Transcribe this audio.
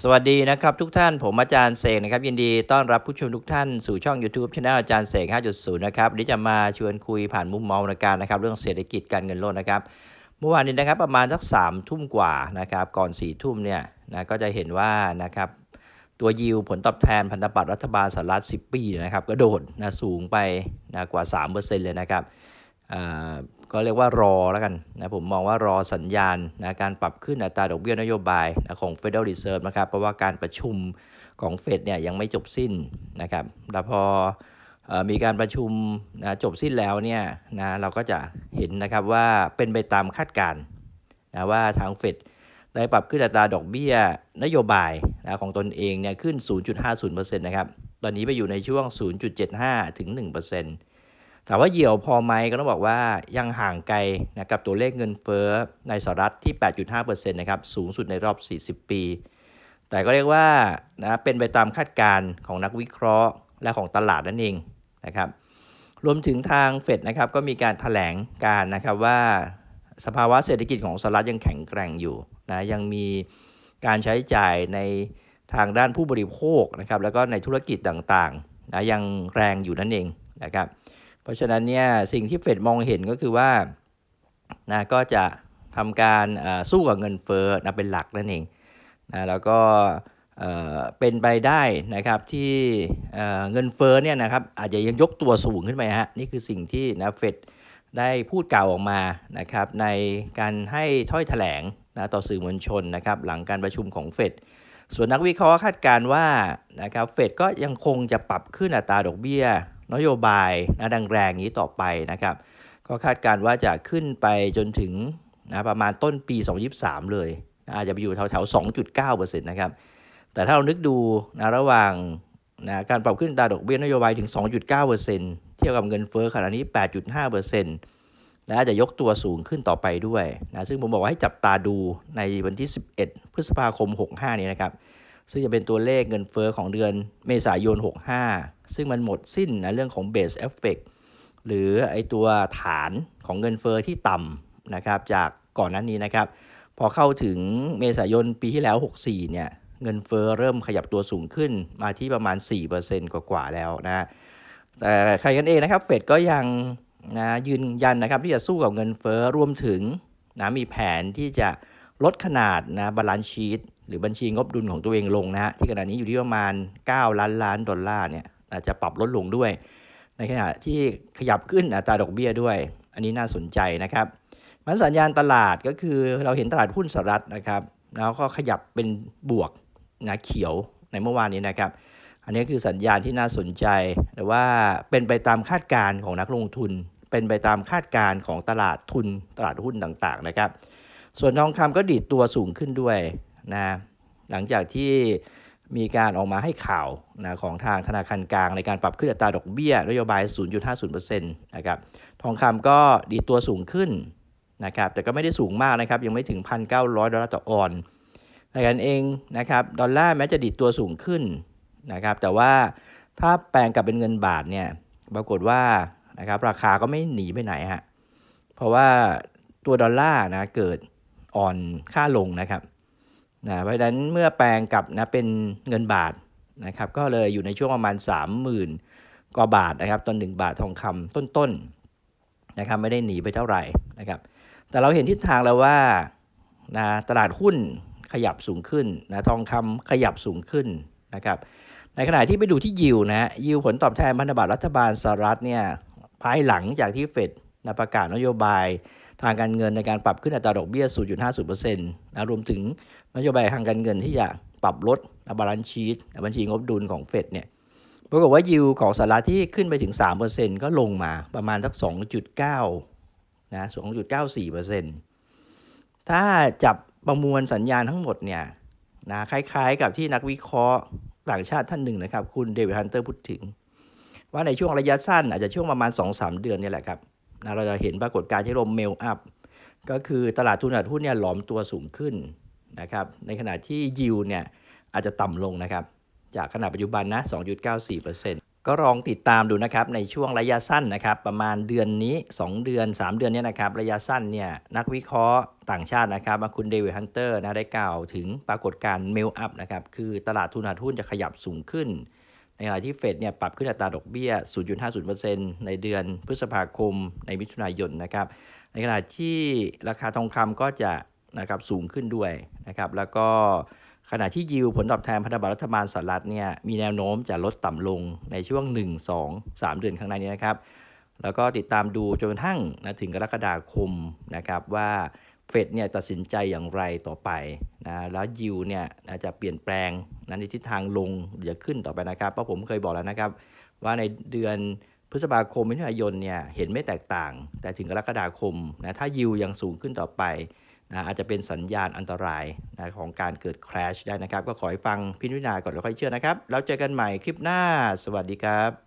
สวัสดีนะครับทุกท่านผมอาจารย์เสกนะครับยินดีต้อนรับผู้ชมทุกท่านสู่ช่อง YouTube c h anel อาจารย์เสก 5.0 นะครับวันนี้จะมาชวนคุยผ่านมุมมองในการนะครับ เรื่องเศรษฐกิจการเงินโลกนะครับ เมื่อวานนี้นะครับประมาณสักสามทุ่มกว่านะครับก่อน4ี่ทุ่มเนี่ยนะก็จะเห็นว่านะครับตัวยิวผลตอบแทนพันธบัตรรัฐบาลสหรัฐ 10 ปีนะครับก็โดดนะสูงไปนะกว่า 3%เลยนะครับอ่า ก็เรียกว่ารอแล้วกันนะผมมองว่ารอสัญญาณนะการปรับขึ้นอัตราดอกเบี้ยนโยบายนะของ Federal Reserve นะครับเพราะว่าการประชุมของเฟดเนี่ยยังไม่จบสิ้นนะครับแล้วพอออมีการประชุมนะจบสิ้นแล้วเนี่ยนะเราก็จะเห็นนะครับว่าเป็นไปตามคาดการณ์นะว่าทางเฟดได้ปรับขึ้นอัตราดอกเบี้ยนโยบายนะของตนเองเนี่ยขึ้น 0.50%นะครับ ตอนนี้ไปอยู่ในช่วง 0.75 ถึง 1% ถามว่าเหี่ยวพอไหมก็ต้องบอกว่ายังห่างไกลนะกับตัวเลขเงินเฟ้อในสหรัฐที่ 8.5%นะครับสูงสุดในรอบ 40 ปี แต่ก็เรียกว่านะเป็นไปตามคาดการณ์ของนักวิเคราะห์และของตลาดนั่นเองนะครับรวมถึงทางเฟดนะครับก็มีการถแถลงการนะครับว่าสภาวะเศรษฐกิจของสหรัฐยังแข็งแกร่งอยู่นะยังมีการใช้จ่ายในทางด้านผู้บริโภคนะครับแล้วก็ในธุรกิจต่างๆนะยังแรงอยู่นั่นเองนะครับ เพราะฉะนั้นเนี่ยสิ่งที่เฟดมองเห็นก็คือว่านะก็จะทำการสู้กับเงินเฟ้อนะเป็นหลักนั่นเองนะแล้วก็เป็นไปได้นะครับที่เงินเฟ้อเนี่ยนะครับอาจจะยังยกตัวสูงขึ้นไปฮะนี่คือสิ่งที่นะเฟดได้พูดกล่าวออกมานะครับในการให้ถ้อยแถลงนะต่อสื่อมวลชนนะครับหลังการประชุมของเฟดส่วนนักวิเคราะห์คาดการว่านะครับเฟดก็ยังคงจะปรับขึ้นอัตราดอกเบี้ย นโยบายนะดังแรงนี้ต่อไปนะครับ ก็คาดการว่าจะขึ้นไปจนถึงนะประมาณต้นปี 2023 เลยนะอาจจะไปอยู่แถวๆ 2.9%นะครับ แต่ถ้าเรานึกดูนะระหว่างนะการปรับขึ้นตาดอกเบี้ยนโยบายถึง 2.9%เทียบกับเงินเฟ้อขณะนี้ 8.5%และอาจจะยกตัวสูงขึ้นต่อไปด้วยนะซึ่งผมบอกว่าให้จับตาดูในวันที่ 11 พฤษภาคม 65 นี้นะครับ ซึ่งจะเป็นตัวเลขเงินเฟอ้อของเดือนเมษายน 65 ซึ่งมันหมดสิ้นนะเรื่องของ base effect หรือไอตัวฐานของเงินเฟอ้อที่ต่ำนะครับจากก่อนนั้นนี้นะครับ พอเข้าถึงเมษายนปีที่แล้ว 64 เนี่ยเงินเฟอ้อเริ่มขยับตัวสูงขึ้นมาที่ประมาณ 4%กว่าๆแล้วนะแต่ใครกันเองนะครับเฟดก็ยังนะยืนยันนะครับที่จะสู้กับเงินเฟอ้อรวมถึงนะมีแผนที่จะลดขนาดนะบาลานซ์ชีต หรือบัญชีงบดุลของตัวเองลงนะฮะที่ขณะนี้อยู่ที่ประมาณ 9 ล้านล้านดอลลาร์เนี่ยอาจจะปรับลดลงด้วย ในขณะที่ขยับขึ้นอัตราดอกเบี้ยด้วย อันนี้น่าสนใจนะครับมันสัญญาณตลาดก็คือเราเห็นตลาดหุ้นสหรัฐนะครับ แล้วก็ขยับเป็นบวกนะเขียวในเมื่อวานนี้นะครับ อันนี้คือสัญญาณที่น่าสนใจแต่ว่าเป็นไปตามคาดการณ์ของนักลงทุน เป็นไปตามคาดการณ์ของตลาดทุนตลาดหุ้นต่างๆนะครับ ส่วนทองคำก็ดีดตัวสูงขึ้นด้วย นะหลังจากที่มีการออกมาให้ข่าวนะของทางธนาคารกลางในการปรับขึ้นอัตราดอกเบี้ยนโยบาย 0.50%นะครับทองคำก็ดีตัวสูงขึ้นนะครับแต่ก็ไม่ได้สูงมากนะครับยังไม่ถึง 1,900 ดอลลาร์ต่อออนในกันเองนะครับดอลลาร์แม้จะดีตัวสูงขึ้นนะครับแต่ว่าถ้าแปลงกลับเป็นเงินบาทเนี่ยปรากฏว่านะครับราคาก็ไม่หนีไปไหนฮะเพราะว่าตัวดอลลาร์นะเกิดอ่อนค่าลงนะครับ นะเพราะฉะนั้นเมื่อแปลงกลับนะเป็นเงินบาทนะครับก็เลยอยู่ในช่วงประมาณ 30,000กว่าบาทนะครับต้นหนึ่งบาททองคำต้นๆนะครับไม่ได้หนีไปเท่าไหร่นะครับแต่เราเห็นทิศทางแล้วว่านะตลาดหุ้นขยับสูงขึ้นนะทองคำขยับสูงขึ้นนะครับในขณะที่ไปดูที่ยิวนะยิวผลตอบแทนพันธบัตรรัฐบาลสหรัฐเนี่ยภายหลังจากที่เฟดนะประกาศนโยบาย ทางการเงินในการปรับขึ้นอัตราดอกเบี้ย 0.50%นะรวมถึงนโยบายทางการเงินที่จะปรับลดบาลานซ์ชีตบัญชีงบดุลของเฟดเนี่ยปรากฏว่ายิวของสหรัฐที่ขึ้นไปถึง 3%ก็ลงมาประมาณสัก 2.9นะ2.94%ถ้าจับประมวลสัญญาณทั้งหมดเนี่ยนะคล้ายๆกับที่นักวิเคราะห์ต่างชาติท่านหนึ่งนะครับ คุณเดวิดฮันเตอร์พูดถึง ว่าในช่วงระยะสั้นอาจจะช่วงประมาณ 2-3 เดือนนี่แหละครับ นะเราจะเห็นปรากฏการณ์ที่ลมเมลอัพก็คือตลาดทุนตลาดหุ้นเนี่ยหลอมตัวสูงขึ้นนะครับในขณะที่ยิวเนี่ยอาจจะต่ำลงนะครับจากขนาดปัจจุบันนะ 2.94%ก็ลองติดตามดูนะครับในช่วงระยะสั้นนะครับประมาณเดือนนี้ 2 เดือน 3 เดือนนี้นะครับระยะสั้นเนี่ยนักวิเคราะห์ต่างชาตินะครับคุณเดวิดฮันเตอร์นะได้กล่าวถึงปรากฏการณ์เมลอัพนะครับคือตลาดทุนหาหุ้นจะขยับสูงขึ้น ในขณะที่เฟดเนี่ยปรับขึ้นอัตราดอกเบี้ย 0.50%ในเดือนพฤษภาคม ในมิถุนายนนะครับ ในขณะที่ราคาทองคำก็จะนะครับสูงขึ้นด้วยนะครับ แล้วก็ขณะที่ยิวผลตอบแทนพันธบัตรรัฐบาลสหรัฐเนี่ยมีแนวโน้มจะลดต่ำลงในช่วง 1 2 3 เดือนข้างในนี้นะครับ แล้วก็ติดตามดูจนกระทั่งนะถึงกรกฎาคมนะครับว่า เฟดเนี่ยตัดสินใจอย่างไรต่อไปนะแล้วยิวเนี่ยจะเปลี่ยนแปลงนะในทิศทางลงหรือขึ้นต่อไปนะครับเพราะผมเคยบอกแล้วนะครับ ว่าในเดือนพฤษภาคมมิถุนายนเนี่ยเห็นไม่แตกต่าง แต่ถึงกรกฎาคมนะถ้ายิวยังสูงขึ้นต่อไปนะอาจจะเป็นสัญญาณอันตรายนะของการเกิด crash ได้นะครับ ก็ขอให้ฟังพิจารณาก่อนแล้วค่อยเชื่อนะครับ แล้วเจอกันใหม่คลิปหน้า สวัสดีครับ